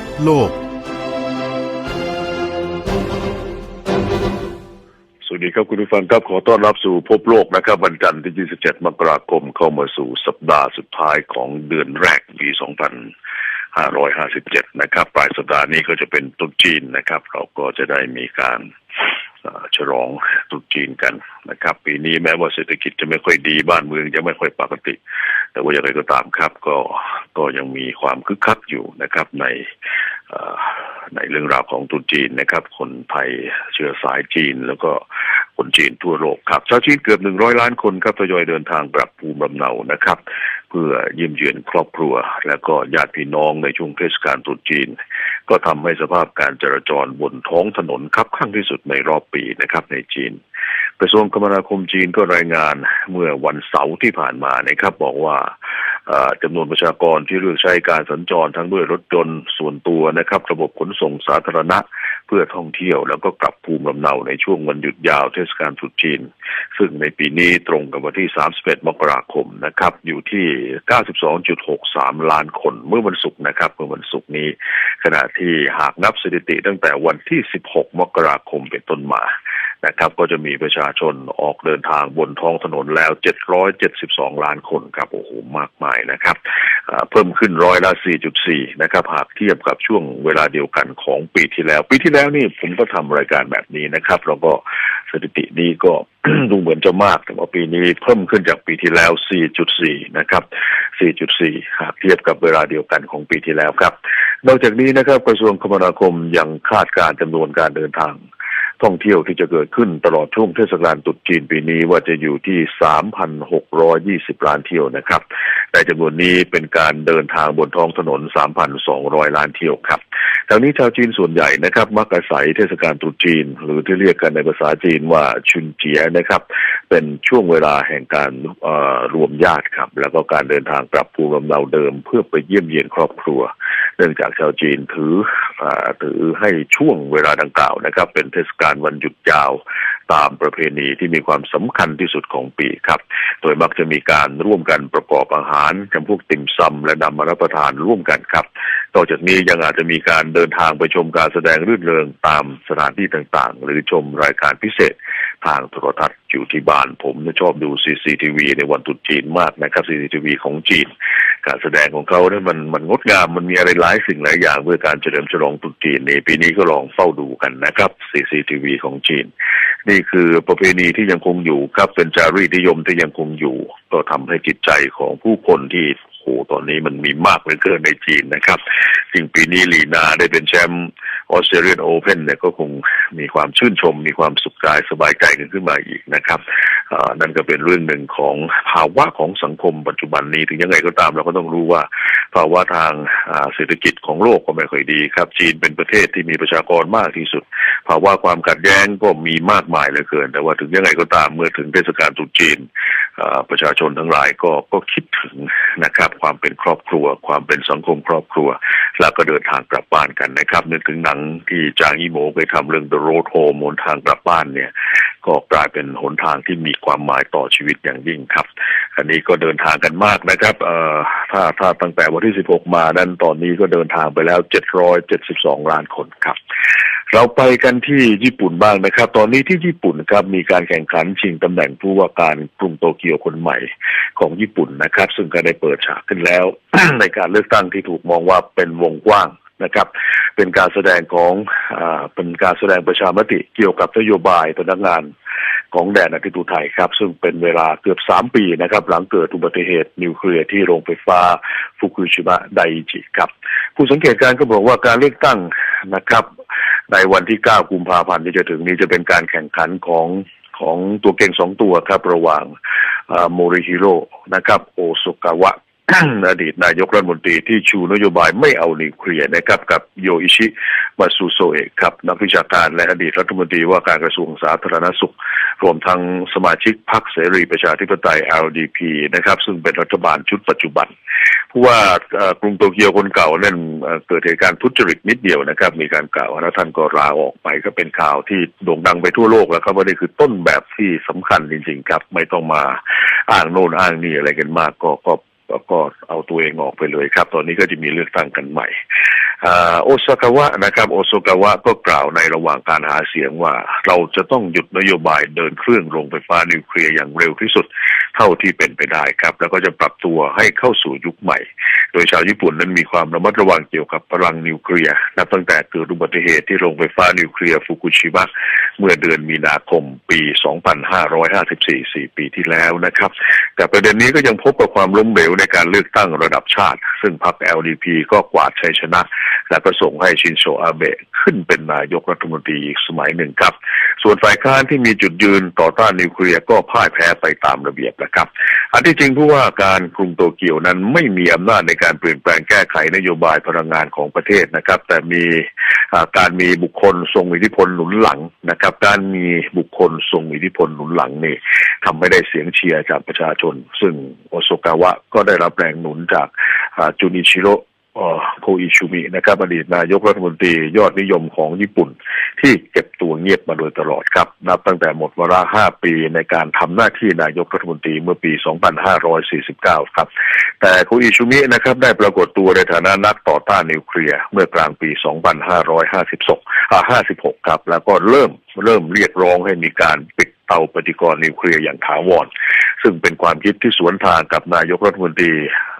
บโลก สวัสดีครับคุณผู้ฟังครับขอต้อนรับสู่พบโลกนะครับ วันจันทร์ที่ 27 มกราคมเข้ามาสู่สัปดาห์สุดท้ายของเดือนแรกปี 2557 นะครับ ปลายสัปดาห์นี้ก็จะเป็นตรุษจีนนะครับ เราก็จะได้มีการ ฉลองตรุษจีนกันนะครับ ปีนี้แม้ว่าเศรษฐกิจจะไม่ค่อยดีบ้านเมืองจะไม่ค่อยปกติ แต่ว่าอย่างไรก็ตามครับ ก็ก็ยังมีความคึกคักอยู่นะครับในในเรื่องราวของตรุษจีนนะครับ คนไทยเชื้อสายจีนแล้วก็ คนจีนทั่วโลกครับชาวจีนเกือบหนึ่งร้อยล้านคนครับทยอยเดินทางกลับภูมิลำเนานะครับ เพื่อเยี่ยมเยือนครอบครัว และก็ญาติพี่น้องในช่วงเทศกาลตรุษจีน ก็ทำให้สภาพการจราจรบนท้องถนนคับข้างที่สุดในรอบปีนะครับในจีนกระทรวงคมนาคมจีนก็รายงานเมื่อวันเสาร์ที่ผ่านมานะครับ บอกว่าจำนวนประชากรที่เลือกใช้การสัญจรทั้งด้วยรถยนต์ส่วนตัวนะครับ ระบบขนส่งสาธารณะ พื่อท่องเที่ยว แล้วก็กลับภูมิลำเนาในช่วงวันหยุดยาวเทศกาลตรุษจีน ซึ่งในปีนี้ตรงกับวันที่ 31 มกราคมนะครับ อยู่ที่ 92.63 ล้านคน เมื่อวันศุกร์นะครับ เมื่อวันศุกร์นี้ ขณะที่หากนับสถิติตั้งแต่วันที่ 16 มกราคมเป็นต้นมานะครับก็จะมีประชาชนออกเดินทางบนท้องถนนแล้ว 772 ล้านคนครับโอ้โหมากมายนะครับเพิ่มขึ้นร้อยละ 4.4 นะครับหากเทียบกับช่วงเวลาเดียวกันของปีที่แล้ว ปีที่แล้วแล้วนี่ผมก็ทำรายการแบบนี้นะครับ แล้วก็สถิตินี้ก็ดูเหมือนจะมาก แต่ว่าปีนี้เพิ่มขึ้นจากปีที่แล้ว 4.4 นะครับ 4.4 หากเทียบกับเวลาเดียวกันของปีที่แล้วครับ นอกจากนี้นะครับกระทรวงคมนาคมยังคาดการณ์จำนวนการเดินทางท่องเที่ยวที่จะเกิดขึ้นตลอดช่วงเทศกาลตรุษจีนปีนี้ว่าจะอยู่ที่ 3,620 ล้านเที่ยวนะครับ แต่จำนวนนี้เป็นการเดินทางบนท้องถนน 3,200 ล้านเที่ยวครับ ทางนี้ชาวจีนส่วนใหญ่นะครับมักอาศัยเทศกาลตรุษจีน หรือที่เรียกกันในภาษาจีนว่าชุนเจียนะครับ เป็นช่วงเวลาแห่งการรวมญาติครับ แล้วก็การเดินทางกลับภูมิลำเนาเดิม เพื่อไปเยี่ยมเยียนครอบครัว เนื่องจากชาวจีนถืออถือให้ช่วงเวลาดังกล่าวนะครับ เป็นเทศกาลวันหยุดยาว ตามประเพณีที่มีความสำคัญที่สุดของปีครับ โดยมักจะมีการร่วมกันประกอบอาหารจำพวกติ่มซำและนำมารับประทานร่วมกันครับนอกจากนี้ยังอาจจะมีการเดินทางไปชมการแสดงรื่นเริงตามสถานที่ต่างๆ หรือชมรายการพิเศษทางโทรทัศน์อยู่ที่บ้านผมชอบดู CCTV ในวันตรุษจีนมากนะครับ CCTV ของจีน การแสดงของเขาเนี่ยมันมันงดงามมันมีอะไรหลายสิ่งหลายอย่าง เพื่อการเฉลิมฉลองตรุษจีนในปีนี้ก็ลองเฝ้าดูกันนะครับ CCTV ของจีน นี่คือประเพณีที่ยังคงอยู่ครับเป็นจารีตนิยมที่ยังคงอยู่ ก็ทำให้จิตใจของผู้คนที่ หตอนนี้มันมีมากเหลือเกินในจีนนะครับจริงปีนี้ลีนาได้เป็นแชมป์ออสเตรเลียนโอเพนเนี่ยก็คงมีความชื่นชม มีความสุขกายสบายใจกันขึ้นมาอีกนะครับนั่นก็เป็นเรื่องหนึ่งของภาวะของสังคมปัจจุบันนี้ถึงยังไงก็ตามเราก็ต้องรู้ว่า ภาวะทางเศรษฐกิจของโลกก็ไม่ค่อยดีครับ จีนเป็นประเทศที่มีประชากรมากที่สุด ภาวะความขัดแย้งก็มีมากมายเหลือเกิน แต่ว่าถึงยังไงก็ตามเมื่อถึงเทศกาลตรุษจีน ประชาชนทั้งหลายก็ก็คิดถึงนะครับ ความเป็นครอบครัว ความเป็นสังคมครอบครัว แล้วก็เดินทางกลับบ้านกันนะครับนึกถึงหนังที่จางอีโมเคยทำเรื่อง The Road Home หนทางกลับบ้านเนี่ย ก็กลายเป็นหนทางที่มีความหมายต่อชีวิตอย่างยิ่งครับอันนี้ก็เดินทางกันมากนะครับเอ่อถ้าถ้าตั้งแต่วันที่ 16 มานั้นตอนนี้ก็เดินทางไปแล้ว 772 ล้านคนครับ เราไปกันที่ญี่ปุ่นบ้างนะครับ ตอนนี้ที่ญี่ปุ่นครับมีการแข่งขันชิงตำแหน่งผู้ว่าการกรุงโตเกียวคนใหม่ของญี่ปุ่นนะครับ ซึ่งก็ได้เปิดฉากขึ้นแล้ว ในการเลือกตั้งที่ถูกมองว่าเป็นวงกว้างนะครับ เป็นการแสดงของอเป็นการแสดงประชามติเกี่ยวกับนโยบายพนักงานของแดนอาทิตย์อุทัยครับ ซึ่งเป็นเวลาเกือบสามปีนะครับ หลังเกิดอุบัติเหตุนิวเคลียร์ที่โรงไฟฟ้าฟุกุชิมะไดจิครับ ผู้สังเกตการณ์ก็บอกว่าการเลือกตั้งนะครับ ในวันที่ 9 กุมภาพันธ์ที่จะถึงนี้จะเป็นการแข่งขันของของตัวเก่งสองตัวครับระหว่างโมริฮิโร่นะครับ โอซุกาวะอดีตนายกรัฐมนตรีที่ชูนโยบายไม่เอานิวเคลียร์นะครับกับโยอิชิมาซูโซเอะครับนักวิชาการและอดีตรัฐมนตรีว่าการกระทรวงสาธารณสุข รวมทั้งสมาชิกพรรคเสรีประชาธิปไตย LDP นะครับ ซึ่งเป็นรัฐบาลชุดปัจจุบันผู้ว่าเอ่อกรุงโตเกียวคนเก่านั่นเอ่อเกิดเหตุการณ์ทุจริตนิดเดียวนะครับ มีการกล่าวแล้วท่านก็ลาออกไปก็เป็นข่าวที่โด่งดังไปทั่วโลกแล้วครับว่านี่คือต้นแบบที่สำคัญจริง ๆ ครับ ไม่ต้องมาอ้างโน่นอ้างนี่อะไรกันมากก็ก็ก็ก็เอาตัวเองออกไปเลยครับ ตอนนี้ก็จะมีเลือกตั้งกันใหม่ โอซากาวะนะครับ โอซากาวะก็กล่าวในระหว่างการหาเสียงว่า เราจะต้องหยุดนโยบายเดินเครื่องโรงไฟฟ้านิวเคลียร์อย่างเร็วที่สุด เท่าที่เป็นไปได้ครับ แล้วก็จะปรับตัวให้เข้าสู่ยุคใหม่ โดยชาวญี่ปุ่นนั้นมีความระมัดระวังเกี่ยวกับพลังนิวเคลียร์นับตั้งแต่เกิดอุบัติเหตุที่โรงไฟฟ้านิวเคลียร์ฟุกุชิมะเมื่อเดือนมีนาคมปี 2554 4 ปีที่แล้วนะครับ แต่ประเด็นนี้ก็ยังพบกับความล้มเหลวในการเลือกตั้งระดับชาติ ซึ่งพรรค LDP ก็กวาดชัยชนะ และก็ส่งให้ชินโซอาเบะขึ้นเป็นนายกรัฐมนตรีอีกสมัยหนึ่งครับ ส่วนฝ่ายค้านที่มีจุดยืนต่อต้านนิวเคลียร์ก็พ่ายแพ้ไปตามระเบียบนะครับ อันที่จริงผู้ว่าการกรุงโตเกียวนั้นไม่มีอำนาจในการเปลี่ยนแปลงแก้ไขนโยบายพลังงานของประเทศนะครับ แต่มีการมีบุคคลทรงอิทธิพลหนุนหลังนะครับ การมีบุคคลทรงอิทธิพลหนุนหลังนี่ทำให้ได้เสียงเชียร์จากประชาชน ซึ่งโอโซกาวะก็ได้รับแรงหนุนจากจูนิชิโร โคอิชูมินะครับอดีตนายกรัฐมนตรียอดนิยมของญี่ปุ่น ที่เก็บตัวเงียบมาโดยตลอดครับ นับตั้งแต่หมดวาระ 5 ปีในการทำหน้าที่นายกรัฐมนตรีเมื่อปี 2549 ครับ แต่โคอิชูมินะครับได้ปรากฏตัวในฐานะนักต่อต้านนิวเคลียร์เมื่อกลางปี 2556อ่า56 ครับ แล้วก็เริ่มเริ่มเรียกร้องให้มีการปิด เตาปฏิกรณ์นิวเคลียร์อย่างถาวร ซึ่งเป็นความคิดที่สวนทางกับนายกรัฐมนตรี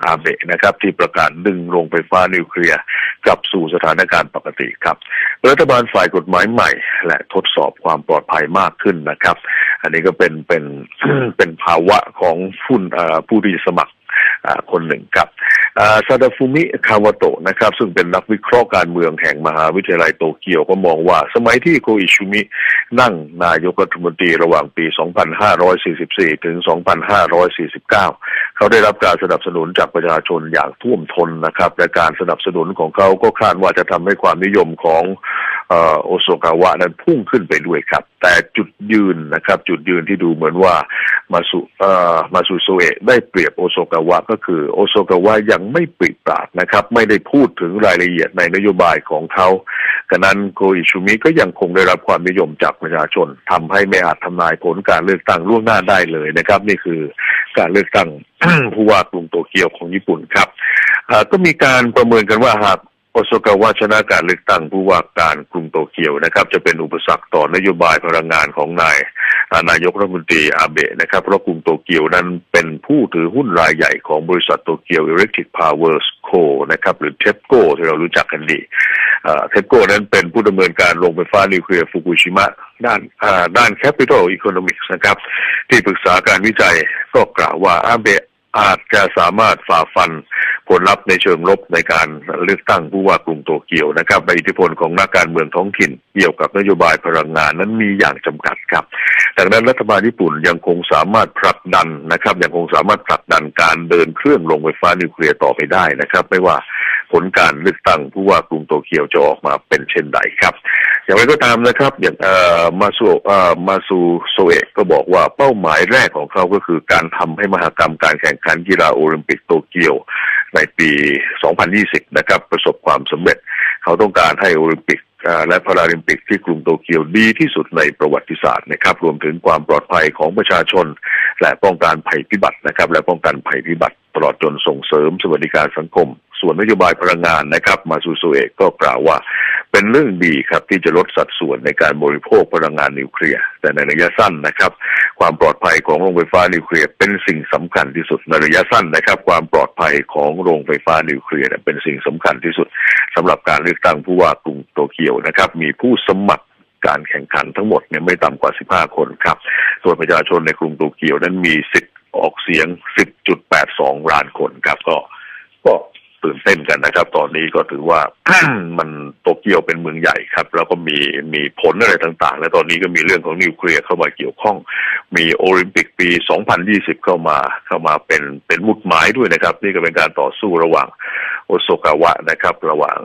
อาเบะนะครับ ที่ประกาศดึงโรงไฟฟ้านิวเคลียร์กลับสู่สถานการณ์ปกติครับ รัฐบาลฝ่ายกฎหมายใหม่ และทดสอบความปลอดภัยมากขึ้นนะครับ อันนี้ก็เป็นเป็นเป็นภาวะของผู้ผู้ที่สมัครคนหนึ่งครับซาดาฟุมิคาวาโตะนะครับ ซึ่งเป็นนักวิเคราะห์การเมืองแห่งมหาวิทยาลัยโตเกียวก็มองว่า สมัยที่โคอิชุมินั่งนายกรัฐมนตรีระหว่างปี 2544 ถึง 2549 เขาได้รับการสนับสนุนจากประชาชนอย่างท่วมท้นนะครับ และการสนับสนุนของเขาก็คาดว่าจะทำให้ความนิยมของ โอโซกาวะนั้นพุ่งขึ้นไปด้วยครับ แต่จุดยืนนะครับ จุดยืนที่ดูเหมือนว่ามาสุเออมาสุโซเอะได้เปรียบโอโซกาวะก็คือโอโซกาวะยังไม่ปริปราดนะครับ ไม่ได้พูดถึงรายละเอียดในนโยบายของเขากะนั้นโกอิชูมิก็ยังคงได้รับความนิยมจากประชาชนทำให้ไม่อาจทำนายผลการเลือกตั้งล่วงหน้าได้เลยนะครับ นี่คือการเลือกตั้งผู้ว่ากรุงโตเกียวของญี่ปุ่นครับก็มีการประเมินกันว่าหาก โอโซกาวะชนะการเลือกตั้งผู้ว่าการกรุงโตเกียวนะครับ จะเป็นอุปสรรคต่อนโยบายพลังงานของนายนายกรัฐมนตรีอาเบะนะครับ เพราะกรุงโตเกียวนั้นเป็นผู้ถือหุ้นรายใหญ่ของบริษัทโตเกียวอิเล็กทริกพาวเวอร์สโคนะครับ หรือเทปโกที่เรารู้จักกันดีเทปโกนั้นเป็นผู้ดำเนินการโรงไฟฟ้านิวเคลียร์ฟุกุชิมะด้านด้าน Capital Economics นะครับ ที่ปรึกษาการวิจัยก็กล่าวว่าอาเบะอาจจะสามารถฝ่าฟัน ผลลัพธ์ในเชิงลบในการเลือกตั้งผู้ว่ากรุงโตเกียวนะครับในอิทธิพลของนักการเมืองท้องถิ่น เกี่ยวกับนโยบายพลังงานนั้นมีอย่างจำกัดครับดังนั้นรัฐบาลญี่ปุ่นยังคงสามารถผลักดันนะครับยังคงสามารถผลักดันการเดินเครื่องลงไฟฟ้านิวเคลียร์ต่อไปได้นะครับ ไม่ว่าผลการเลือกตั้งผู้ว่ากรุงโตเกียวจะออกมาเป็นเช่นใดครับอย่างไรก็ตามนะครับ อย่างเอ่อมาซูเอ่อมาซูโซเอะก็บอกว่าเป้าหมายแรกของเขาก็คือการทำให้มหากรรมการแข่งขันกีฬาโอลิมปิกโตเกียว ในปี 2020 นะครับ ประสบความสำเร็จ เขาต้องการให้โอลิมปิกและพาราลิมปิกที่กรุงโตเกียวดีที่สุดในประวัติศาสตร์นะครับรวมถึงความปลอดภัยของประชาชน และป้องกันภัยพิบัตินะครับ และป้องกันภัยพิบัติตลอดจนส่งเสริมสวัสดิการสังคม ส่วนนโยบายพลังงานนะครับ มาซูโซเอะก็กล่าวว่า เป็นเรื่องดีครับที่จะลดสัดส่วนในการบริโภคพลังงานนิวเคลียร์แต่ในระยะสั้นนะครับ ความปลอดภัยของโรงไฟฟ้านิวเคลียร์เป็นสิ่งสำคัญที่สุดในระยะสั้นนะครับ ความปลอดภัยของโรงไฟฟ้านิวเคลียร์เป็นสิ่งสำคัญที่สุดสำหรับการเลือกตั้งผู้ว่ากรุงโตเกียวนะครับ มีผู้สมัครการแข่งขันทั้งหมดเนี่ยไม่ต่ำกว่า 15 คนครับ ส่วนประชาชนในกรุงโตเกียวนั้นมีสิทธิ์ออกเสียง 10.82 ล้านคนครับ ก็ ก็ ตื่นเต้นกันนะครับ ตอนนี้ก็ถือว่ามันโตเกียวเป็นเมืองใหญ่ครับ แล้วก็มีมีผลอะไรต่างๆ และตอนนี้ก็มีเรื่องของนิวเคลียร์เข้ามาเกี่ยวข้อง มีโอลิมปิกปี 2020 เข้ามาเข้ามาเป็นเป็นมุดหมายด้วยนะครับ นี่ก็เป็นการต่อสู้ระหว่างโอโซกาวะนะครับ ระหว่าง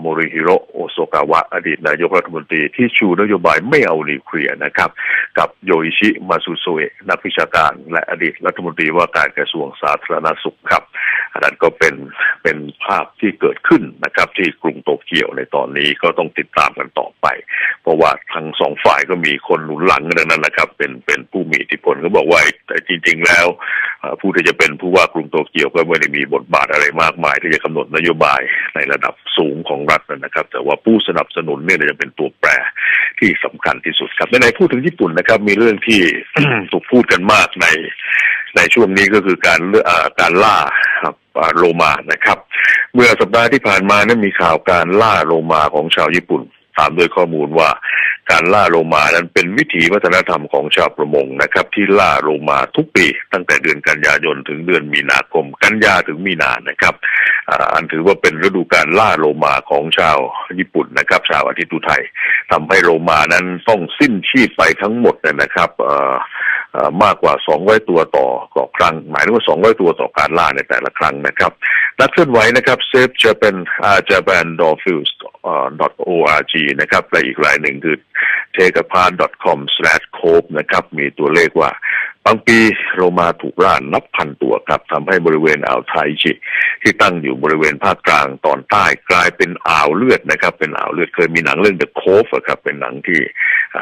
โมริฮิโรโอโซกาวะ อดีตนายกรัฐมนตรีที่ชูนโยบายไม่เอานิวเคลียร์นะครับ กับโยอิชิมาซุโซเอะนักวิชาการ และอดีตรัฐมนตรีว่าการกระทรวงสาธารณสุขครับ อันนั้นก็เป็นเป็นภาพที่เกิดขึ้นนะครับ ที่กรุงโตเกียวในตอนนี้ก็ต้องติดตามกันต่อไป เพราะว่าทั้งสองฝ่ายก็มีคนหนุนหลังกันทั้งนั้นนะครับ เป็นเป็นผู้มีอิทธิพลก็บอกว่าแต่จริง ๆ แล้วผู้ที่จะเป็นผู้ว่ากรุงโตเกียวก็ไม่ได้มีบทบาทอะไรมากมาย ที่จะกำหนดนโยบายในระดับสูงของรัฐนะครับ แต่ว่าผู้สนับสนุนเนี่ยจะเป็นตัวแปรที่สำคัญที่สุดครับในพูดถึงญี่ปุ่นนะครับ มีเรื่องที่ถูกพูดกันมากในในช่วงนี้ก็คือการเลือกอ่าการล่า ครับโลมานะครับ เมื่อสัปดาห์ที่ผ่านมานั้นมีข่าวการล่าโลมาของชาวญี่ปุ่น ตามด้วยข้อมูลว่าการล่าโลมานั้นเป็นวิถีวัฒนธรรมของชาวประมงนะครับ ที่ล่าโลมาทุกปี ตั้งแต่เดือนกันยายนถึงเดือนมีนาคม กันยาถึงมีนานะครับอันถือว่าเป็นฤดูการล่าโลมาของชาวญี่ปุ่นนะครับ ชาวอาทิตย์อุทัยทำให้โลมานั้นต้องสิ้นชีพไปทั้งหมดนะครับ มากกว่า 200 ตัวต่อต่อครั้ง หมายถึงว่า 200 ตัวต่อการล่าในแต่ละครั้งนะครับนักเคลื่อนไหวนะครับ Save Japan Japan Dolphins .org นะครับและอีกรายหนึ่งคือ takeapart.com/cope นะครับ มีตัวเลขว่า บางปีโรมาถูกล่านับพันตัวครับทำให้บริเวณอ่าวไทจิที่ตั้งอยู่บริเวณภาคกลางตอนใต้กลายเป็นอ่าวเลือดนะครับ เป็นอ่าวเลือดเคยมีหนังเรื่อง The Cove ครับเป็นหนังที่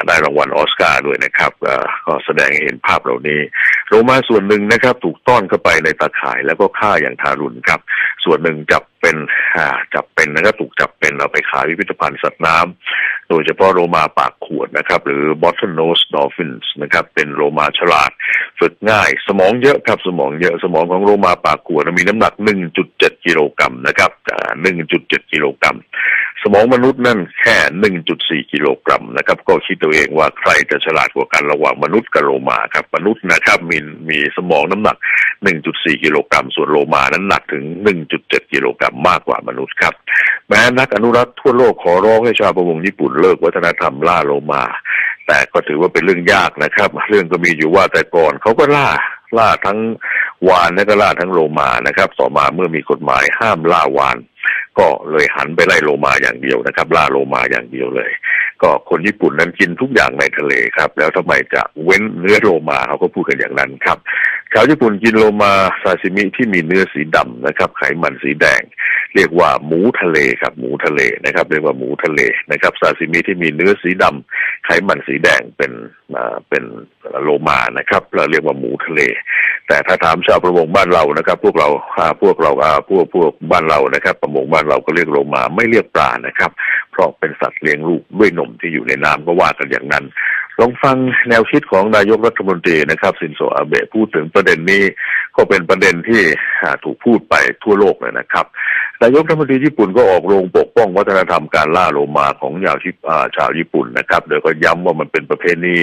ได้รางวัลออสการ์ด้วยนะครับก็แสดงให้เห็นภาพเหล่านี้โรมาส่วนหนึ่งนะครับ ถูกต้อนเข้าไปในตาข่ายแล้วก็ฆ่าอย่างทารุณครับ ส่วนหนึ่งจับเป็นจับเป็นนะครับถูกจับเป็นเอาไปขายพิพิธภัณฑ์สัตว์น้ำ โดยเฉพาะโรมาปากขวดนะครับ หรือ bottlenose dolphins นะครับ เป็นโรมาฉลาด ฝึกง่าย สมองเยอะครับ สมองเยอะสมองของโรมาปากขวดมีน้ำหนัก 1.7 กิโลกรัมนะครับ 1.7 กิโลกรัม สมองมนุษย์นั่นแค่ 1.4 กิโลกรัมนะครับ ก็คิดตัวเองว่าใครจะฉลาดกว่ากันระหว่างมนุษย์กับโลมาครับ มนุษย์นะครับมีมีสมองน้ำหนัก 1.4 กิโลกรัม ส่วนโลมานั้นหนักถึง 1.7 กิโลกรัมมากกว่ามนุษย์ครับ แม้นักอนุรักษ์ทั่วโลกขอร้องให้ชาวประมงญี่ปุ่นเลิกวัฒนธรรมล่าโลมา แต่ก็ถือว่าเป็นเรื่องยากนะครับ เรื่องก็มีอยู่ว่าแต่ก่อนเขาก็ล่าล่าทั้งวานและก็ล่าทั้งโลมานะครับ ต่อมาเมื่อมีกฎหมายห้ามล่าวาน ก็เลยหันไปไล่โลมาอย่างเดียวนะครับ ล่าโลมาอย่างเดียวเลย ก็คนญี่ปุ่นนั้นกินทุกอย่างในทะเลครับ แล้วทำไมจะเว้นเนื้อโลมาเขาก็พูดกันอย่างนั้นครับ ชาวญี่ปุ่นกินโลมาซาซิมิที่มีเนื้อสีดำนะครับ ไขมันสีแดง เรียกว่าหมูทะเลครับหมูทะเลนะครับ เรียกว่าหมูทะเลนะครับซาซิมิที่มีเนื้อสีดำไขมันสีแดงเป็นเป็นโลมานะครับเราเรียกว่าหมูทะเล แต่ถ้าถามชาวประมงบ้านเรานะครับ พวกเราพวกเราอาพวกพวกบ้านเรานะครับ ประมงบ้านเราก็เรียกโลมาไม่เรียกปลานะครับ เพราะเป็นสัตว์เลี้ยงลูกด้วยนมที่อยู่ในน้ำก็ว่ากันอย่างนั้น ลองฟังแนวคิดของนายกรัฐมนตรีนะครับสินโซอาเบะพูดถึงประเด็นนี้ก็เป็นประเด็นที่ถูกพูดไปทั่วโลกเลยนะครับนายกรัฐมนตรีญี่ปุ่นก็ออกโรงปกป้องวัฒนธรรมการล่าโลมาของชาวชิาชาวญี่ปุ่นนะครับโดยก็ย้ำว่ามันเป็นประเพณี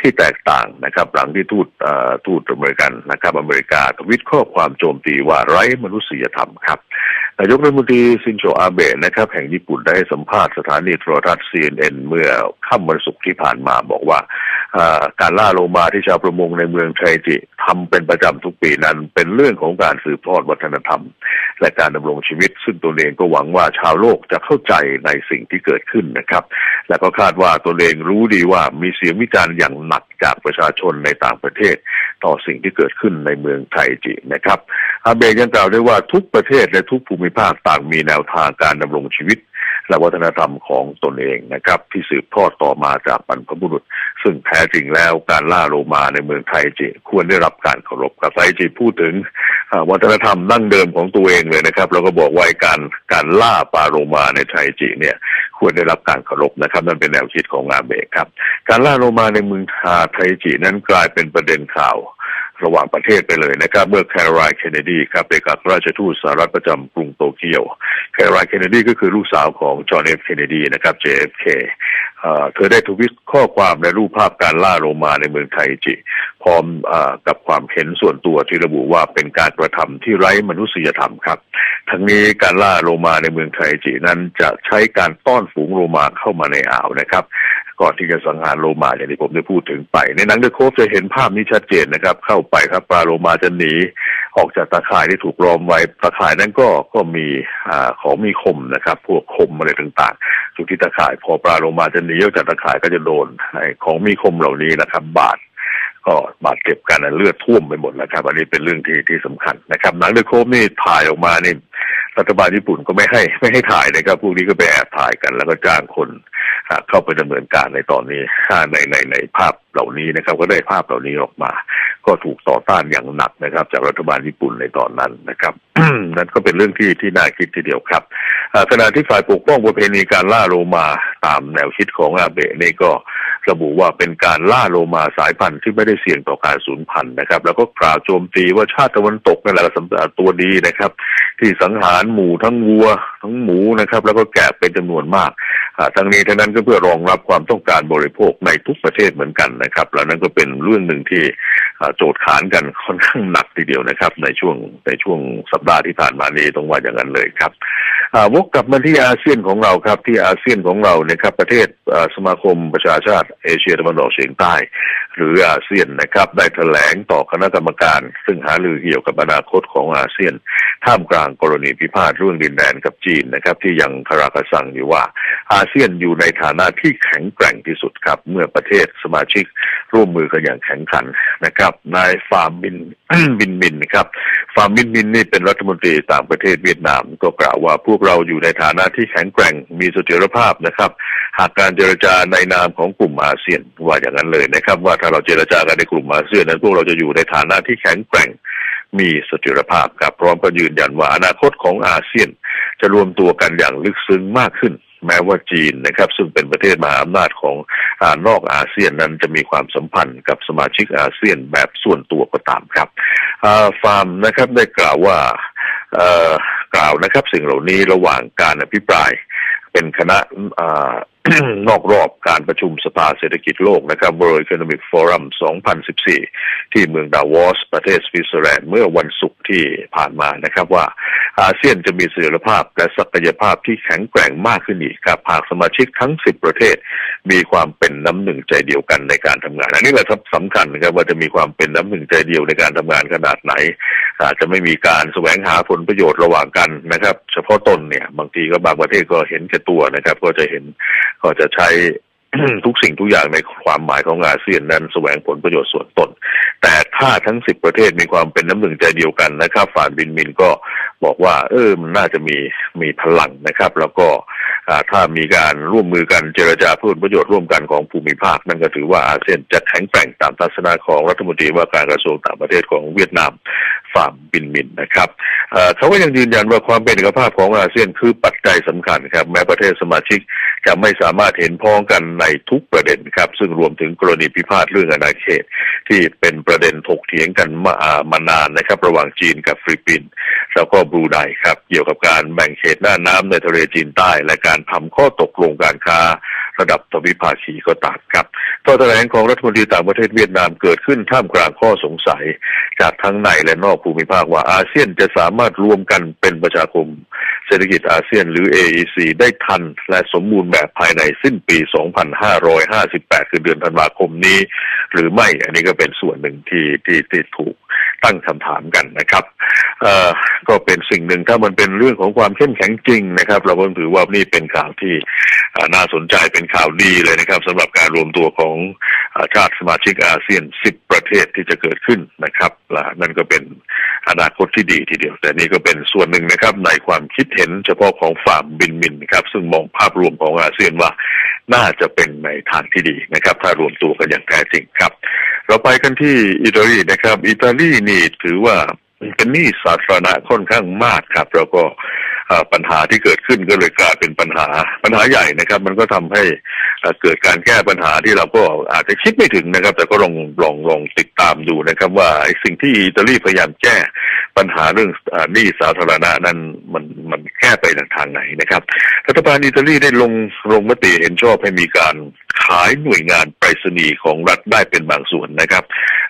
ที่แตกต่างนะครับ หลังที่ทูตอ่าทูตอเมริกันนะครับ อเมริกาทวิตข้อความโจมตีว่าไร้มนุษยธรรมครับ นายกรัฐมนตรีซินโซอาเบะนะครับ แห่งญี่ปุ่นได้สัมภาษณ์สถานีโทรทัศน์ CNN เมื่อค่ำวันศุกร์ที่ผ่านมาบอกว่า การล่าโลมาที่ชาวประมงในเมืองไทจิทำเป็นประจำทุกปีนั้น เป็นเรื่องของการสืบทอดวัฒนธรรม และการดำรงชีวิต ซึ่งตนเองก็หวังว่าชาวโลกจะเข้าใจในสิ่งที่เกิดขึ้นนะครับ และก็คาดว่าตนเองรู้ดีว่ามีเสียงวิจารณ์อย่างหนักจากประชาชนในต่างประเทศ ต่อสิ่งที่เกิดขึ้นในเมืองไทจินะครับอาเบยังกล่าวได้วยว่าทุกประเทศและทุกภูมิภาคต่างมีแนวทางการดำรงชีวิต และวัฒนธรรมของตนเองนะครับ ที่สืบทอดต่อมาจากบรรพบุรุษ ซึ่งแท้จริงแล้วการล่าโลมาในเมืองไทจิควรได้รับการเคารพกับไทจิพูดถึงวัฒนธรรมดั้งเดิมของตัวเองเลยนะครับ แล้วก็บอกว่าการการล่าปลาโลมาในไทจิเนี่ยควรได้รับการเคารพนะครับ นั่นเป็นแนวคิดของอาเบะครับ การล่าโลมาในเมืองไทจินั้นกลายเป็นประเด็นข่าว ระหว่างประเทศไปเลยนะครับ เมื่อแครไลน์เคนเนดีครับเอกอัครราชทูตสหรัฐประจำกรุงโตเกียวแครไลน์เคนเนดีก็คือลูกสาวของจอห์นเอฟเคนเนดีนะครับ JFK เอ่อเธอได้ทวิตข้อความและรูปภาพการล่าโลมาในเมืองไทจิ พร้อมอกับความเห็นส่วนตัวที่ระบุว่าเป็นการกระทำที่ไร้มนุษยธรรมครับ ทั้งนี้การล่าโลมาในเมืองไทจินั้นจะใช้การต้อนฝูงโลมาเข้ามาในอ่าวนะครับ ก่อนที่จะสังหารโลมาอย่างที่ผมได้พูดถึงไป ในหนังเดอะโคฟจะเห็นภาพนี้ชัดเจนนะครับ เข้าไปครับปลาโลมาจะหนีออกจากตาข่ายที่ถูกล้อมไว้ตาข่ายนั้นก็ก็มีอ่าของมีคมนะครับ พวกคมอะไรต่างๆทุกที่ตาข่าย พอปลาโลมาจะหนีออกจากตาข่ายก็จะโดนของมีคมเหล่านี้นะครับ บาดก็บาดเจ็บกันนะเลือดท่วมไปหมดแล้วครับ อันนี้เป็นเรื่องที่ที่สำคัญนะครับ หนังเดอะโคฟนี่ถ่ายออกมานี่รัฐบาลญี่ปุ่นก็ไม่ให้ไม่ให้ถ่ายนะครับ พวกนี้ก็ไปแอบถ่ายกัน แล้วก็จ้างคน เข้าไปดำเนินการในตอนนี้ในในในภาพเหล่านี้นะครับ ก็ได้ภาพเหล่านี้ออกมา ก็ถูกต่อต้านอย่างหนักนะครับ จากรัฐบาลญี่ปุ่นในตอนนั้นนะครับนั่นก็เป็นเรื่องที่ที่น่าคิดทีเดียวครับขณะที่ฝ่ายปกป้องประเพณีการล่าโลมาตามแนวคิดของอาเบะนี่ก็ระบุว่าเป็นการล่าโลมาสายพันธุ์ที่ไม่ได้เสี่ยงต่อการสูญพันธุ์นะครับ แล้วก็กล่าวโจมตีว่าชาติตะวันตกนั่นแหละสำหรับตัวดีนะครับ ที่สังหารหมูทั้งวัว ทั้งหมูนะครับ แล้วก็แกะเป็นจำนวนมาก ทั้งนี้ทั้งนั้นก็เพื่อรองรับความต้องการบริโภคในทุกประเทศเหมือนกันนะครับ แล้วนั่นก็เป็นเรื่องหนึ่งที่โจทย์ขานกันค่อนข้างหนักทีเดียวนะครับ ในช่วงในช่วงสัปดาห์ที่ผ่านมานี้ต้องว่าอย่างนั้นเลยครับ วกกลับมาที่อาเซียนของเราครับ ที่อาเซียนของเราเนี่ยครับ ประเทศสมาคมประชาชาติเอเชียตะวันออกเฉียงใต้ หรืออาเซียนนะครับ ได้แถลงต่อคณะกรรมการ ซึ่งหารือเกี่ยวกับอนาคตของอาเซียน ท่ามกลางกรณีพิพาทเรื่องดินแดนกับจีนนะครับ ที่ยังคาราคาซังอยู่ว่า อาเซียนอยู่ในฐานะที่แข็งแกร่งที่สุดครับ เมื่อประเทศสมาชิกร่วมมือกันอย่างแข็งขันนะครับนายฟาร์มบินบินมินนะครับฟาร์มบินมินนี่เป็นรัฐมนตรีต่างประเทศเวียดนามก็กล่าวว่าพวกเราอยู่ในฐานะที่แข็งแกร่งมีเสถียรภาพนะครับ หากการเจรจาในนามของกลุ่มอาเซียนว่าอย่างนั้นเลยนะครับ ว่าถ้าเราเจรจากันในกลุ่มอาเซียนนั้นพวกเราจะอยู่ในฐานะที่แข็งแกร่งมีเสถียรภาพครับพร้อมกับยืนยันว่าอนาคตของอาเซียน จะรวมตัวกันอย่างลึกซึ้งมากขึ้น แม้ว่าจีนนะครับ ซึ่งเป็นประเทศมหาอำนาจของอนอกอาเซียนนั้นจะมีความสัมพันธ์กับสมาชิกอาเซียนแบบส่วนตัวก็ตามครับฟาร์มนะครับได้กล่าวว่า กล่าวนะครับ สิ่งเหล่านี้ระหว่างการอภิปราย เป็นคณะ นอกรอบการประชุมสภาเศรษฐกิจโลกนะครับ World Economic Forum 2014 ที่เมืองดาวอส ประเทศสวิตเซอร์แลนด์เมื่อวันศุกร์ที่ผ่านมานะครับว่าอาเซียนจะมีเสถียรภาพและศักยภาพที่แข็งแกร่งมากขึ้นอีกครับหากสมาชิกทั้ง 10 ประเทศ มีความเป็นน้ำหนึ่งใจเดียวกันในการทำงานอันนี้แหละครับสำคัญนะครับว่าจะมีความเป็นน้ำหนึ่งใจเดียวในการทำงานขนาดไหนอาจจะไม่มีการแสวงหาผลประโยชน์ระหว่างกันนะครับ เฉพาะตนเนี่ยบางทีก็บางประเทศก็เห็นแก่ตัวนะครับ ก็จะเห็นก็จะใช้ทุกสิ่งทุกอย่างในความหมายของอาเซียนนั้นแสวงผลประโยชน์ส่วนตน แต่ถ้าทั้งสิบประเทศมีความเป็นน้ำหนึ่งใจเดียวกันนะครับฝ่านบินมินก็บอกว่า เออมันน่าจะมีมีพลังนะครับ แล้วก็ถ้ามีการร่วมมือกันเจรจาเพื่อผลประโยชน์ร่วมกันของภูมิภาค นั่นก็ถือว่าอาเซียนจะแข็งแกร่งตามทัศนะของรัฐมนตรีว่าการกระทรวงต่างประเทศของเวียดนามฟาร์มบินมินนะครับเขาก็ยังยืนยันว่าความเป็นเอกภาพของอาเซียนคือปัจจัยสำคัญครับ แม้ประเทศสมาชิกจะไม่สามารถเห็นพ้องกันในทุกประเด็นครับ ซึ่งรวมถึงกรณีพิพาทเรื่องอาณาเขต ที่เป็นประเด็นถกเถียงกันมามานานนะครับ ระหว่างจีนกับฟิลิปปินส์แล้วก็บรูไนครับ เกี่ยวกับการแบ่งเขตหน้าน้ำในทะเลจีนใต้ และการทำข้อตกลงการค้า ระดับทวิภาคีก็ตามครับ ข้อแถลงของรัฐมนตรีต่างประเทศเวียดนามเกิดขึ้นท่ามกลางข้อสงสัย จากทั้งในและนอกภูมิภาคว่าอาเซียนจะสามารถรวมกันเป็นประชาคมเศรษฐกิจอาเซียนหรือ AEC ได้ทันและสมบูรณ์แบบภายในสิ้นปี 2558 คือเดือนธันวาคมนี้ หรือไม่อันนี้ก็เป็นส่วนหนึ่งที่ที่ที่ถูก ตั้งคำถามกันนะครับเอ่อก็เป็นสิ่งหนึ่งถ้ามันเป็นเรื่องของความเข้มแข็งจริงนะครับ เราก็ถือว่านี่เป็นข่าวที่น่าสนใจเป็นข่าวดีเลยนะครับสำหรับการรวมตัวของชาติสมาชิกอาเซียน 10 ประเทศที่จะเกิดขึ้นนะครับและนั่นก็เป็นอนาคตที่ดีทีเดียว แต่นี่ก็เป็นส่วนหนึ่งนะครับในความคิดเห็นเฉพาะของฝ่ามบินมินครับ ซึ่งมองภาพรวมของอาเซียนว่าน่าจะเป็นในทางที่ดีนะครับ ถ้ารวมตัวกันอย่างแท้จริงครับ เราไปกันที่อิตาลีนะครับ อิตาลีนี่ถือว่าเป็นหนี้สาธารณะค่อนข้างมากครับ แล้วก็ปัญหาที่เกิดขึ้นก็เลยกลายเป็นปัญหาปัญหาใหญ่นะครับ มันก็ทำให้ เกิดการแก้ปัญหาที่เราก็อาจจะคิดไม่ถึงนะครับ แต่ก็ลองลองลองติดตามดูนะครับ ว่าไอ้สิ่งที่อิตาลีพยายามแก้ปัญหาเรื่องหนี้สาธารณะนั้นมันมันแก้ไปทางไหนนะครับ รัฐบาลอิตาลีได้ลงลงมติเห็นชอบให้มีการขายหน่วยงานไปรษณีย์ของรัฐได้เป็นบางส่วนนะครับ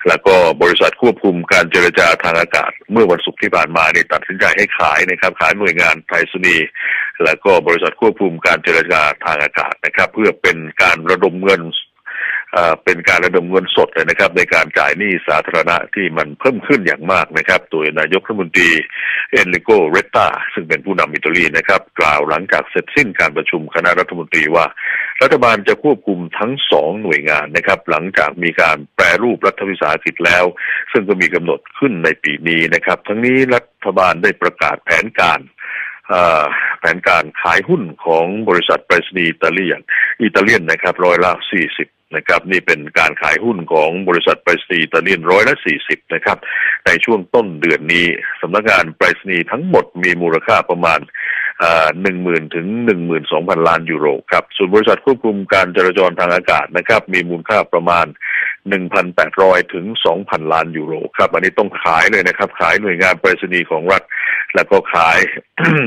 แล้วก็บริษัทควบคุมการเจรจาทางอากาศ เมื่อวันศุกร์ที่ผ่านมาเนี่ยตัดสินใจให้ขายนะครับ ขายหน่วยงานไปรษณีย์ แล้วก็บริษัทควบคุมการเจรจาทางอากาศนะครับ เพื่อเป็นการระดมเงินเอ่อเป็นการระดมเงินสดเลยนะครับ ในการจ่ายหนี้สาธารณะที่มันเพิ่มขึ้นอย่างมากนะครับโดยนายกรัฐมนตรีเอนริโกเรตตาซึ่งเป็นผู้นำอิตาลีนะครับ กล่าวหลังจากเสร็จสิ้นการประชุมคณะรัฐมนตรีว่า รัฐบาลจะควบคุมทั้งสองหน่วยงานนะครับ หลังจากมีการแปรรูปรัฐวิสาหกิจแล้ว ซึ่งก็มีกำหนดขึ้นในปีนี้นะครับ ทั้งนี้รัฐบาลได้ประกาศแผนการ แผนการขายหุ้นของบริษัทไปรษณีย์อิตาเลียนอิตาเลียนนะครับร้อยละสี่สิบนะครับนี่เป็นการขายหุ้นของบริษัทไปรษณีย์อิตาเลียนร้อยละสี่สิบนะครับในช่วงต้นเดือนนี้สำนักงานไปรษณีย์ทั้งหมดมีมูลค่าประมาณ หนึ่งหมื่นถึงหนึ่งหมื่นสองพันล้านยูโรครับ ส่วนบริษัทควบคุมการจราจรทางอากาศนะครับ มีมูลค่าประมาณ1,800ถึง2,000ล้านยูโรครับ อันนี้ต้องขายเลยนะครับ ขายหน่วยงานไปรษณีย์ของรัฐ แล้วก็ขาย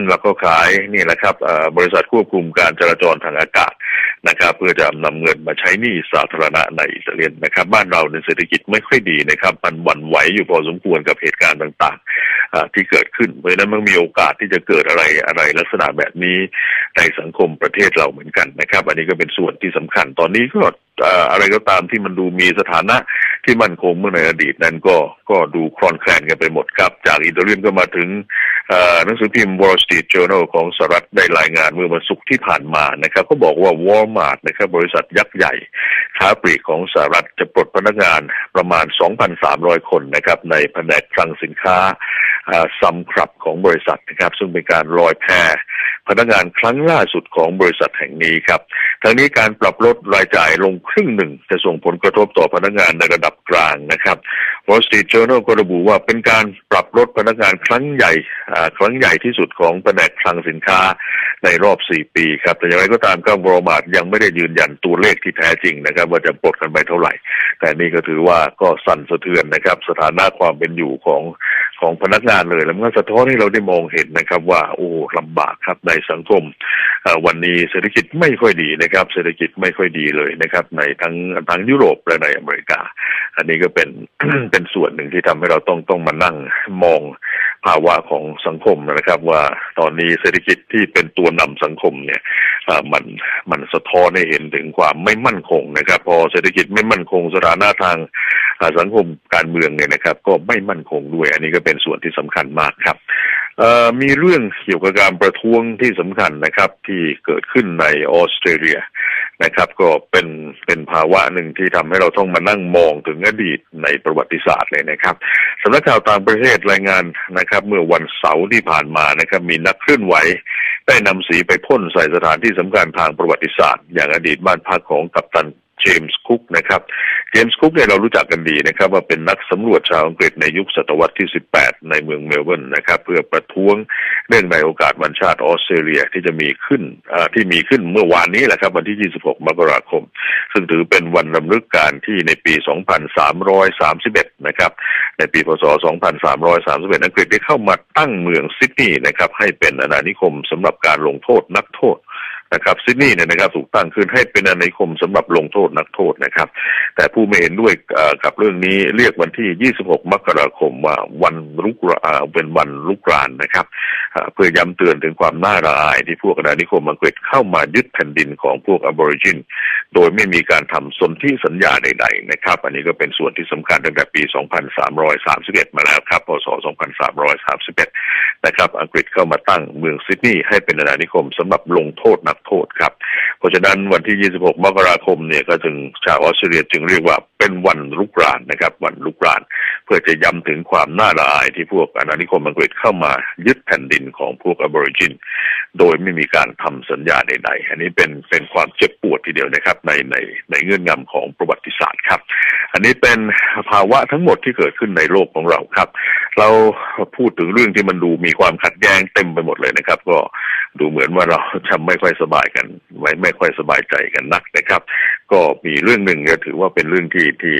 แล้วก็ขายนี่แหละครับบริษัทควบคุมการจราจรทางอากาศนะครับเพื่อจะนำเงินมาใช้หนี้สาธารณะในอิสราเอลนะครับ บ้านเราในเศรษฐกิจไม่ค่อยดีนะครับมันหวั่นไหวอยู่พอสมควรกับเหตุการณ์ต่างๆ ที่เกิดขึ้น เพราะฉะนั้นมันมีโอกาสที่จะเกิดอะไรอะไรลักษณะแบบนี้ในสังคมประเทศเราเหมือนกันนะครับ อันนี้ก็เป็นส่วนที่สำคัญตอนนี้ก็อะไรก็ตามที่มันดูมีสถานะที่มั่นคงเมื่อในอดีตนั้นก็ก็ดูคลอนแคลนกันไปหมดครับ จากอิตาเลียนก็มาถึงหนังสือพิมพ์ Wall Street Journal ของสหรัฐได้รายงานเมื่อวันศุกร์ที่ผ่านมานะครับเขาบอกว่า Walmart นะครับบริษัทยักษ์ใหญ่ค้าปลีกของสหรัฐจะปลดพนักงานประมาณ 2,300 คนนะครับในแผนกคลังสินค้า ซัมครับของบริษัทนะครับซึ่งเป็นการลอยแพพนักงานครั้งล่าสุดของบริษัทแห่งนี้ครับทั้งนี้การปรับลดรายจ่ายลงครึ่งหนึ่ง จะส่งผลกระทบต่อพนักงานในระดับกลางนะครับ Wall Street Journal ก็ระบุว่าเป็นการปรับลดพนักงานครั้งใหญ่ครั้งใหญ่ที่สุดของแผนกคลังสินค้า ในรอบ 4 ปีครับ แต่อย่างไรก็ตามก็บรมาดยังไม่ได้ยืนยันตัวเลขที่แท้จริงนะครับ ว่าจะปลดกันไปเท่าไหร่ แต่นี่ก็ถือว่าก็สั่นสะเทือนนะครับ สถานะความเป็นอยู่ของของพนักงานเลย แล้วมันก็สะท้อนให้เราได้มองเห็นนะครับ ว่าโอ้ลำบากครับในสังคม วันนี้เศรษฐกิจไม่ค่อยดีนะครับ เศรษฐกิจไม่ค่อยดีเลยนะครับ ในทั้งทั้งยุโรปและในอเมริกา อันนี้ก็เป็นเป็นส่วนหนึ่งที่ทำให้เราต้องต้องมานั่งมอง ภาวะของสังคมนะครับ ว่าตอนนี้เศรษฐกิจที่เป็นตัวนำสังคมเนี่ยมันมันสะท้อนให้เห็นถึงความไม่มั่นคงนะครับ พอเศรษฐกิจไม่มั่นคงสถานะทางสังคมการเมืองเนี่ยนะครับ ก็ไม่มั่นคงด้วย อันนี้ก็เป็นส่วนที่สำคัญมากครับมีเรื่องเกี่ยวกับการประท้วงที่สำคัญนะครับ ที่เกิดขึ้นในออสเตรเลีย นะครับ ก็เป็นเป็นภาวะหนึ่งที่ทำให้เราต้องมานั่งมองถึงอดีตในประวัติศาสตร์เลยนะครับสำนักข่าวต่างประเทศรายงานนะครับ เมื่อวันเสาร์ที่ผ่านมานะครับ มีนักเคลื่อนไหวได้นำสีไปพ่นใส่สถานที่สำคัญทางประวัติศาสตร์ อย่างอดีตบ้านพักของกัปตัน จมส์คุกนะครับเจมส์คุกเนี่ยเรารู้จักกันดีนะครับ ว่าเป็นนักสำรวจชาวอังกฤษในยุคศตวรรษที่ 18 ในเมืองเมลเบิร์นนะครับ เพื่อประท้วงเนื่องในโอกาสวันชาติออสเตรเลียที่จะมีขึ้นที่มีขึ้นเมื่อวานนี้แหละครับวันที่ 26 มกราคม ซึ่งถือเป็นวันรำลึกการที่ในปี 2331 นะครับในปีพศ 2331 อังกฤษได้เข้ามาตั้งเมืองซิดนีย์นะครับให้เป็นอาณานิคมสำหรับการลงโทษนักโทษ นะครับซิดนีย์เนี่ยนะครับถูกตั้งขึ้นให้เป็นอาณานิคมสำหรับลงโทษนักโทษนะครับ แต่ผู้ไม่เห็นด้วยกับเรื่องนี้เรียกวันที่ 26 มกราคมว่าวันลุกราเป็นวันลุกรานนะครับ เพื่อย้ำเตือนถึงความน่าระอายที่พวกอาณานิคมอังกฤษเข้ามายึดแผ่นดินของพวกอบอริจิน โดยไม่มีการทำสนธิสัญญาใดๆนะครับ อันนี้ก็เป็นส่วนที่สำคัญตั้งแต่ปี 2331 มาแล้วครับพศ 2331 นะครับ อังกฤษเข้ามาตั้งเมืองซิดนีย์ให้เป็นอาณานิคมสำหรับลงโทษนักโทษครับ เพราะฉะนั้นวันที่ 26 มกราคมเนี่ยก็จึงชาวออสเตรเลียจึงเรียกว่าเป็นวันลุกรานนะครับ วันลุกราน เพื่อจะย้ำถึงความน่าละอายที่พวกอาณานิคมอังกฤษเข้ามายึดแผ่นดินของพวกอบอริจิน โดยไม่มีการทำสัญญาใดๆ อันนี้เป็นเป็นความเจ็บปวดทีเดียวนะครับในในในเงื่อนงำของประวัติศาสตร์ครับ อันนี้เป็นภาวะทั้งหมดที่เกิดขึ้นในโลกของเราครับ เราพูดถึงเรื่องที่มันดูมีความขัดแย้งเต็มไปหมดเลยนะครับ ก็ ดูเหมือนว่าเราจะไม่ค่อยสบายกัน ไม่ไม่ค่อยสบายใจกันนักนะครับ ก็มีเรื่องหนึ่งก็ถือว่าเป็นเรื่องที่ที่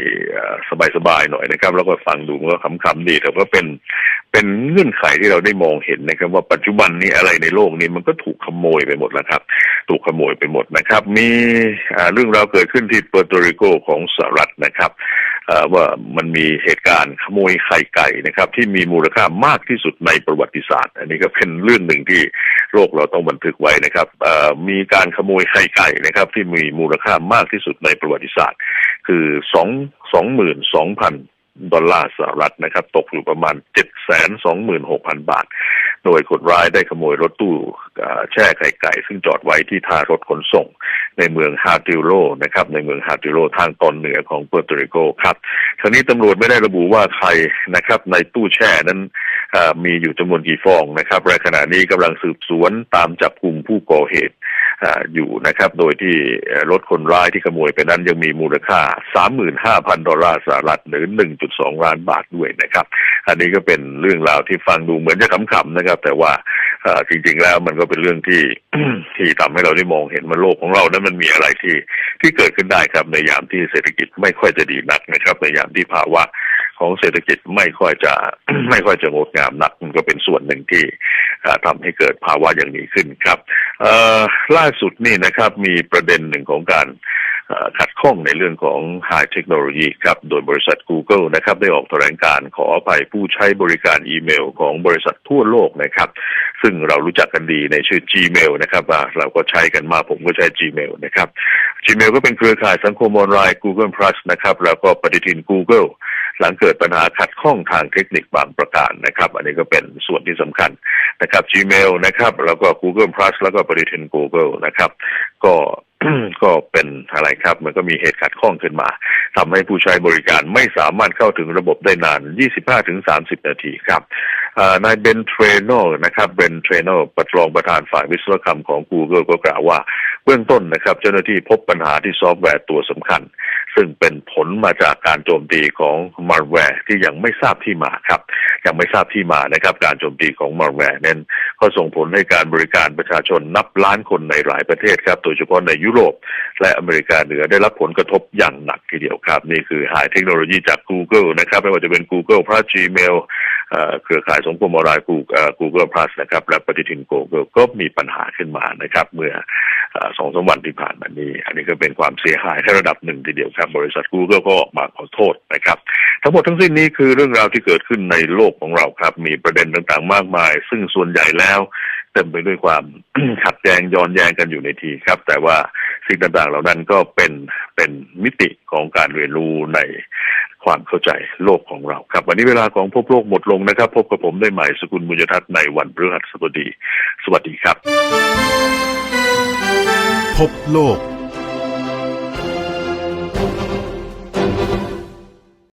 สบายๆหน่อยนะครับ แล้วก็ฟังดูมันก็ขำๆดีแต่ก็เป็นเป็นเงื่อนไขที่เราได้มองเห็นนะครับ ว่าปัจจุบันนี้อะไรในโลกนี้มันก็ถูกขโมยไปหมดแล้วครับ ถูกขโมยไปหมดนะครับ มีเรื่องราวเกิดขึ้นที่เปอร์โตริโกของสหรัฐนะครับ ว่ามันมีเหตุการณ์ขโมยไข่ไก่นะครับ ที่มีมูลค่ามากที่สุดในประวัติศาสตร์ อันนี้ก็เป็นเรื่องหนึ่งที่โลกเราต้องบันทึกไว้นะครับมีการขโมยไข่ไก่นะครับ ที่มีมูลค่ามากที่สุดในประวัติศาสตร์ คือสองสองหมื่นสองพัน ดอลลาร์สหรัฐนะครับ ตกอยู่ประมาณเจ็ดแสนสองหมื่นหกพันบาท โดยคนร้ายได้ขโมยรถตู้แช่ไข่ไก่ ซึ่งจอดไว้ที่ท่ารถขนส่ง ในเมืองฮาติโรนะครับ ในเมืองฮาติโรทางตอนเหนือของเปอร์โตริโกครับทางนี้ตำรวจไม่ได้ระบุว่าใครนะครับ ในตู้แช่นั้นมีอยู่จำนวนกี่ฟองนะครับและขณะนี้กำลังสืบสวนตามจับกลุ่มผู้ก่อเหตุ อยู่นะครับ โดยที่รถคนร้ายที่ขโมยไปนั้นยังมีมูลค่า 35,000 ดอลลาร์สหรัฐหรือ 1.2 ล้านบาทด้วยนะครับ อันนี้ก็เป็นเรื่องราวที่ฟังดูเหมือนจะขำๆนะครับ แต่ว่าจริงๆแล้วมันก็เป็นเรื่องที่ที่ทำให้เราได้มองเห็นว่าโลกของเรานั้นมันมีอะไรที่ที่เกิดขึ้นได้ครับในยามที่เศรษฐกิจไม่ค่อยจะดีนักนะครับ ในยามที่ภาวะ ของเศรษฐกิจไม่ค่อยจะไม่ค่อยจะงดงามนักมันก็เป็นส่วนหนึ่งที่เอ่อทำให้เกิดภาวะอย่างนี้ขึ้นครับล่าสุดนี่นะครับมีประเด็นหนึ่งของการขัดข้องในเรื่องของ High Technology ครับ โดยบริษัท Google นะครับ ได้ออกแถลงการขออภัยผู้ใช้บริการอีเมลของบริษัททั่วโลกนะครับ ซึ่งเรารู้จักกันดีในชื่อ Gmail นะครับเราก็ใช้กันมาผมก็ใช้ Gmail นะครับ Gmail ก็เป็นเครือข่ายสังคมออนไลน์ Google Plus นะครับ แล้วก็ปฏิทิน Google หลังเกิดปัญหาขัดข้องทางเทคนิคบางประการนะครับ อันนี้ก็เป็นส่วนที่สำคัญนะครับ Gmail นะครับ แล้วก็ Google Plus แล้วก็ปริทิน Google นะครับ ก็ก็เป็นอะไรครับ มันก็มีเหตุขัดข้องขึ้นมาทำให้ผู้ใช้บริการไม่สามารถเข้าถึงระบบได้นาน 25-30 นาทีครับ นายเบนเทรโนนะครับเบนเทรโนประรองประธานฝ่ายวิศวกรรมของ Google ก็กล่าวว่า เบื้องต้นนะครับ เจ้าหน้าที่พบปัญหาที่ซอฟต์แวร์ตัวสำคัญ ซึ่งเป็นผลมาจากการโจมตีของมาร์แวร์ที่ยังไม่ทราบที่มาครับ ยังไม่ทราบที่มานะครับ การโจมตีของมาร์แวร์นั้นก็ส่งผลให้การบริการประชาชนนับล้านคนในหลายประเทศครับ โดยเฉพาะในยุโรป และอเมริกาเหนือได้รับผลกระทบอย่างหนักทีเดียวครับ นี่คือหายเทคโนโลยีจาก Google นะครับไม่ว่าจะเป็น Google Plus Gmail เอ่อ เครือข่ายสังคมออนไลน์ Google เออ Google Plus นะครับและปฏิทิน Google ก็มีปัญหาขึ้นมานะครับ เมื่อสองสามวันที่ผ่านมานี้ อันนี้ก็เป็นความเสียหายในระดับหนึ่งทีเดียวครับ บริษัท Google ก็ออกมาขอโทษนะครับ ทั้งหมดทั้งสิ้นนี้คือเรื่องราวที่เกิดขึ้นในโลกของเราครับ มีประเด็นต่างๆ มากมาย ซึ่งส่วนใหญ่แล้วเต็มไปด้วยความขัดแย้งย้อนแย้งกันอยู่ในทีครับ แต่ว่าสิ่งต่างๆ เหล่านั้นก็เป็นเป็นมิติของการเรียนรู้ใน ความเข้าใจโลกของเราครับ วันนี้เวลาของพบโลกหมดลงนะครับ พบกับผมได้ใหม่สกุลมุญทัศน์ในวันพฤหัสบดี สวัสดีครับ พบโลก